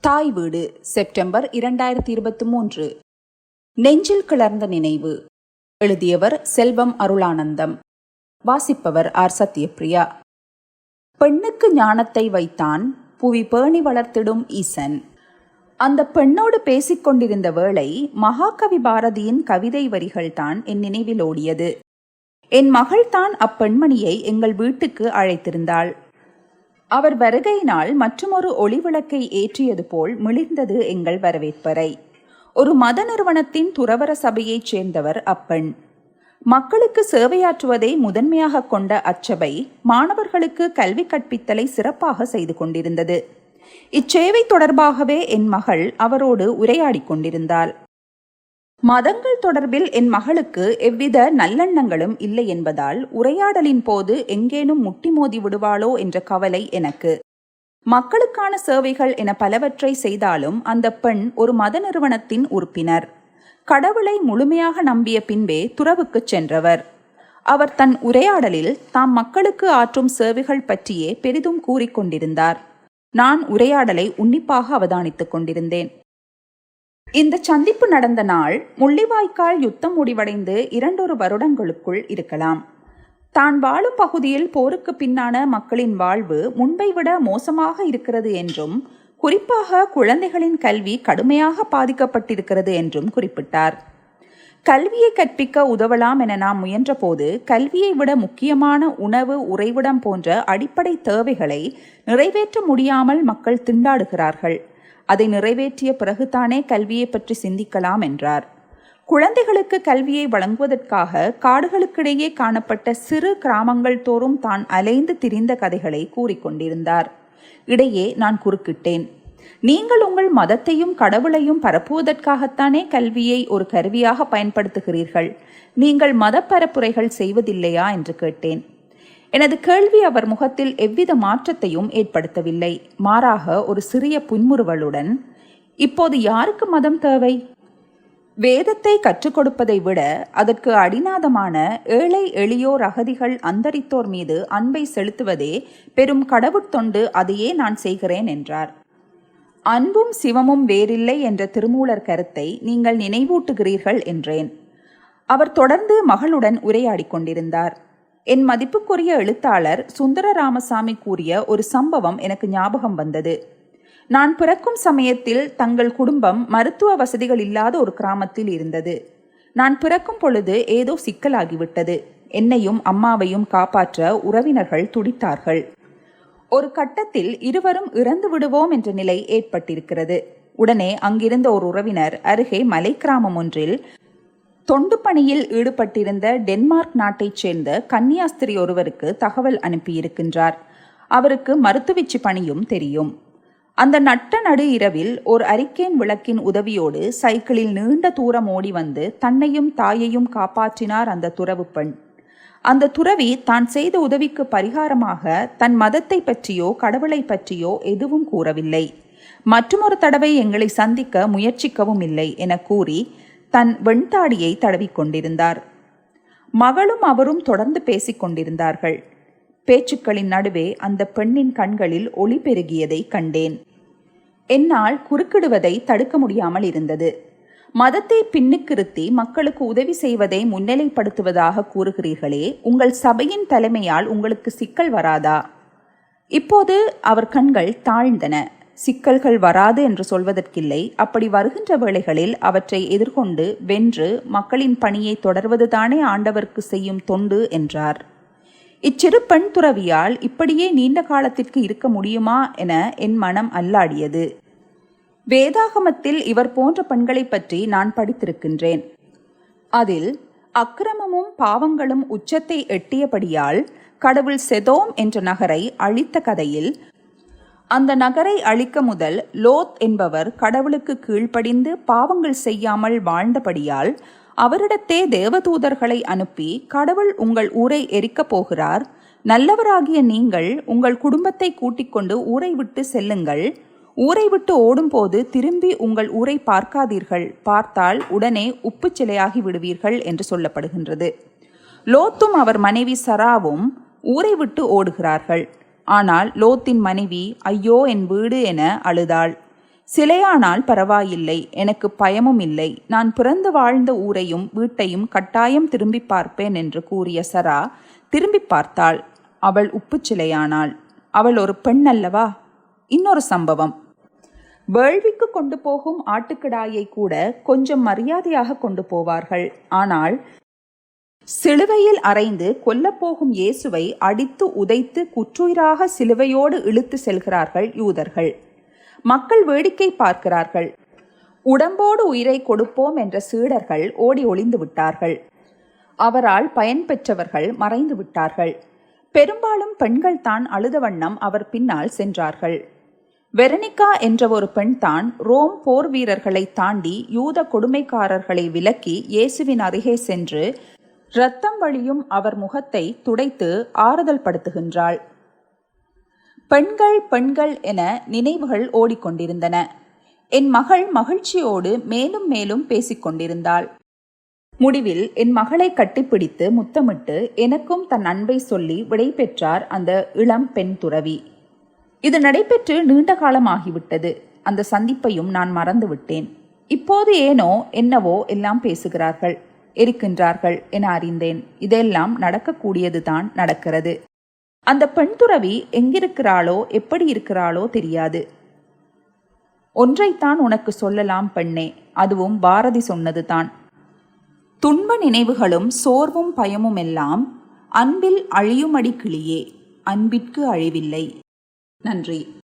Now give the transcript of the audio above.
தாய் வீடு செப்டம்பர் இரண்டாயிரத்தி இருபத்தி மூன்று. நெஞ்சில் கிளர்ந்த நினைவு. எழுதியவர் செல்வம் அருளானந்தம். வாசிப்பவர் ஆர் சத்யபிரியா பெண்ணுக்கு ஞானத்தை வைத்தான் புவி பேணி வளர்த்திடும் ஈசன். அந்த பெண்ணோடு பேசிக் கொண்டிருந்த வேளை மகாகவி பாரதியின் கவிதை வரிகள்தான் என் நினைவில் ஓடியது. என் மகள்தான் அப்பெண்மணியை எங்கள் வீட்டுக்கு அழைத்திருந்தாள். அவர் வருகையினால் மற்றுமொரு ஒளிவிளக்கை ஏற்றியது போல் மிளிர்ந்தது எங்கள் வரவேற்பறை. ஒரு மத நிறுவனத்தின் துறவர சபையைச் சேர்ந்தவர் அப்பெண் மக்களுக்கு சேவையாற்றுவதை முதன்மையாக கொண்ட அச்சபை மாணவர்களுக்கு கல்வி கற்பித்தலை சிறப்பாக செய்து கொண்டிருந்தது. இச்சேவை தொடர்பாகவே என் மகள் அவரோடு உரையாடிக் கொண்டிருந்தாள். மதங்கள் தொடர்பில் என் மகளுக்கு எவ்வித நல்லெண்ணங்களும் இல்லை என்பதால் உரையாடலின் போது எங்கேனும் முட்டி மோதி விடுவாளோ என்ற கவலை எனக்கு. மக்களுக்கான சேவைகள் என பலவற்றை செய்தாலும் அந்த பெண் ஒரு மத நிறுவனத்தின் உறுப்பினர். கடவுளை முழுமையாக நம்பிய பின்பே துறவுக்குச் சென்றவர். அவர் தன் உரையாடலில் தாம் மக்களுக்கு ஆற்றும் சேவைகள் பற்றியே பெரிதும் கூறிக்கொண்டிருந்தார் நான் உரையாடலை உன்னிப்பாக அவதானித்துக் கொண்டிருந்தேன். இந்த சந்திப்பு நடந்த நாள் முள்ளிவாய்க்கால் யுத்தம் முடிவடைந்து இரண்டொரு வருடங்களுக்குள் இருக்கலாம். தான் வாழும் பகுதியில் போருக்கு பின்னான மக்களின் வாழ்வு முன்பை விட மோசமாக இருக்கிறது என்றும் குறிப்பாக குழந்தைகளின் கல்வி கடுமையாக பாதிக்கப்பட்டிருக்கிறது என்றும் குறிப்பிட்டார். கல்வியை கற்பிக்க உதவலாம் என நாம் முயன்றபோது கல்வியை விட முக்கியமான உணவு உறைவிடம் போன்ற அடிப்படை தேவைகளை நிறைவேற்ற முடியாமல் மக்கள் திண்டாடுகிறார்கள். அதை நிறைவேற்றிய பிறகுதானே கல்வியை பற்றி சிந்திக்கலாம் என்றார். குழந்தைகளுக்கு கல்வியை வழங்குவதற்காக காடுகளுக்கிடையே காணப்பட்ட சிறு கிராமங்கள் தோறும் தான் அலைந்து திரிந்த கதைகளை கூறிக்கொண்டிருந்தார் இடையே நான் குறுக்கிட்டேன். நீங்கள் உங்கள் மதத்தையும் கடவுளையும் பரப்புவதற்காகத்தானே கல்வியை ஒரு கருவியாக பயன்படுத்துகிறீர்கள். நீங்கள் மத பரப்புரைகள் செய்வதில்லையா? என்று கேட்டேன். எனது கேள்வி அவர் முகத்தில் எவ்வித மாற்றத்தையும் ஏற்படுத்தவில்லை. மாறாக ஒரு சிறிய புன்முறுவலுடன் இப்போது யாருக்கு மதம் தேவை? வேதத்தை கற்றுக் கொடுப்பதை விட அதற்கு அடிநாதமான ஏழை எளியோர் அகதிகள் அந்தரித்தோர் மீது அன்பை செலுத்துவதே பெரும் கடவுட்தொண்டு அதையே நான் செய்கிறேன் என்றார். அன்பும் சிவமும் வேறில்லை என்ற திருமூலர் கருத்தை நீங்கள் நினைவூட்டுகிறீர்கள் என்றேன். அவர் தொடர்ந்து மகளுடன் உரையாடிக் கொண்டிருந்தார். என் மதிப்புக்குரிய எழுத்தாளர் சுந்தர ராமசாமி கூறிய ஒரு சம்பவம் எனக்கு ஞாபகம் வந்தது. நான் பிறக்கும் சமயத்தில் தங்கள் குடும்பம் மருத்துவ வசதிகள் இல்லாத ஒரு கிராமத்தில் இருந்தது. நான் பிறக்கும் பொழுது ஏதோ சிக்கலாகிவிட்டது. என்னையும் அம்மாவையும் காப்பாற்ற உறவினர்கள் துடித்தார்கள். ஒரு கட்டத்தில் இருவரும் இறந்து விடுவோம் என்ற நிலை ஏற்பட்டிருக்கிறது. உடனே அங்கிருந்த ஒரு உறவினர் அருகே மலை கிராமம் ஒன்றில் தொண்டு பணியில் ஈடுபட்டிருந்த டென்மார்க் நாட்டைச் சேர்ந்த கன்னியாஸ்திரி ஒருவருக்கு தகவல் அனுப்பியிருக்கின்றார். அவருக்கு மருத்துவச்சி பணியும் தெரியும். அந்த நட்ட நடு இரவில் ஒரு அரிக்கேன் விளக்கின் உதவியோடு சைக்கிளில் நீண்ட தூரம் ஓடி வந்து தன்னையும் தாயையும் காப்பாற்றினார் அந்த துறவு பெண். அந்த துறவி தான் செய்த உதவிக்கு பரிகாரமாக தன் மதத்தை பற்றியோ கடவுளை பற்றியோ எதுவும் கூறவில்லை. மற்றொரு தடவை எங்களை சந்திக்க முயற்சிக்கவும் இல்லை என கூறி தன் வெண்தாடியை தடவிக்கொண்டிருந்தார். மகளும் அவரும் தொடர்ந்து பேசிக் கொண்டிருந்தார்கள் பேச்சுக்களின் நடுவே அந்த பெண்ணின் கண்களில் ஒளி பெருகியதை கண்டேன். என்னால் குறுக்கிடுவதை தடுக்க முடியாமல் இருந்தது. மதத்தை பின்னுக்கிருத்தி மக்களுக்கு உதவி செய்வதை முன்னிலைப்படுத்துவதாக கூறுகிறீர்களே உங்கள் சபையின் தலைமையால் உங்களுக்கு சிக்கல் வராதா? இப்போது அவர் கண்கள் தாழ்ந்தன. சிக்கல்கள் வராது என்று சொல்வதற்கில்லை. அப்படி வருகின்ற வேளைகளில் அவற்றை எதிர்கொண்டு வென்று மக்களின் பணியை தொடர்வதுதானே ஆண்டவருக்கு செய்யும் தொண்டு என்றார். இச்சிறு பெண் துறவியால் இப்படியே நீண்ட காலத்திற்கு இருக்க முடியுமா என என் மனம் அல்லாடியது. வேதாகமத்தில் இவர் போன்ற பெண்களை பற்றி நான் படித்திருக்கின்றேன். அதில் அக்கிரமமும் பாவங்களும் உச்சத்தை எட்டியபடியால் கடவுள் செதோம் என்ற நகரை அழித்த கதையில் அந்த நகரை அழிக்க முதல் லோத் என்பவர் கடவுளுக்கு கீழ்ப்படிந்து பாவங்கள் செய்யாமல் வாழ்ந்தபடியால் அவரிடத்தே தேவதூதர்களை அனுப்பி கடவுள் உங்கள் ஊரை எரிக்கப் போகிறார். நல்லவராகிய நீங்கள் உங்கள் குடும்பத்தை கூட்டிக் கொண்டு ஊரை விட்டு செல்லுங்கள். ஊரை விட்டு ஓடும்போது திரும்பி உங்கள் ஊரை பார்க்காதீர்கள். பார்த்தால் உடனே உப்பு சிலையாகி விடுவீர்கள் என்று சொல்லப்படுகின்றது. லோத்தும் அவர் மனைவி சராவும் ஊரை விட்டு ஓடுகிறார்கள். ஆனால் லோத்தின் மனைவி ஐயோ என் வீடு என அழுதாள். சிலையானால் பரவாயில்லை எனக்கு பயமும் இல்லை. நான் பிறந்து வாழ்ந்த ஊரையும் வீட்டையும் கட்டாயம் திரும்பி பார்ப்பேன் என்று கூறிய சரா திரும்பி பார்த்தாள். அவள் உப்புச் சிலையானாள். அவள் ஒரு பெண் அல்லவா? இன்னொரு சம்பவம். வேள்விக்கு கொண்டு போகும் ஆட்டுக்கிடாயை கூட கொஞ்சம் மரியாதையாக கொண்டு போவார்கள். ஆனால் சிலுவையில் அறைந்து கொல்லப்போகும் இயேசுவை அடித்து உதைத்து குற்றுயிராக சிலுவையோடு இழுத்து செல்கிறார்கள் யூதர்கள். மக்கள் வேடிக்கை பார்க்கிறார்கள். உடம்போடு உயிரை கொடுப்போம் என்ற சீடர்கள் ஓடி ஒளிந்து விட்டார்கள். அவரால் பயன் பெற்றவர்கள் மறைந்து விட்டார்கள். பெரும்பாலும் பெண்கள் தான் அழுத வண்ணம் அவர் பின்னால் சென்றார்கள். வெரனிகா என்ற ஒரு பெண் தான் ரோம் போர் வீரர்களை தாண்டி யூத கொடுமைக்காரர்களை விலக்கி இயேசுவின் அருகே சென்று இரத்தம் வழியும் அவர் முகத்தை துடைத்து ஆறுதல் படுத்துகின்றாள். பெண்கள் பெண்கள் என நினைவுகள் ஓடிக்கொண்டிருந்தன. என் மகள் மகிழ்ச்சியோடு மேலும் மேலும் பேசிக்கொண்டிருந்தாள் முடிவில் என் மகளை கட்டிப்பிடித்து முத்தமிட்டு எனக்கும் தன் அன்பை சொல்லி விடை பெற்றார் அந்த இளம் பெண் துறவி. இது நடைபெற்று நீண்ட காலமாகிவிட்டது. அந்த சந்திப்பையும் நான் மறந்துவிட்டேன். இப்போது ஏனோ என்னவோ எல்லாம் பேசுகிறார்கள். இருக்கின்றார்கள் என அறிந்தேன். இதெல்லாம் நடக்கக்கூடியதுதான் நடக்கிறது. அந்த பெண் துறவி எங்கிருக்கிறாளோ எப்படி இருக்கிறாளோ தெரியாது. ஒன்றைத்தான் உனக்கு சொல்லலாம் பெண்ணே அதுவும் பாரதி சொன்னதுதான். துன்ப நினைவுகளும் சோர்வும் பயமும் எல்லாம் அன்பில் அழியுமடி கிளியே அன்பிற்கு அழிவில்லை. நன்றி.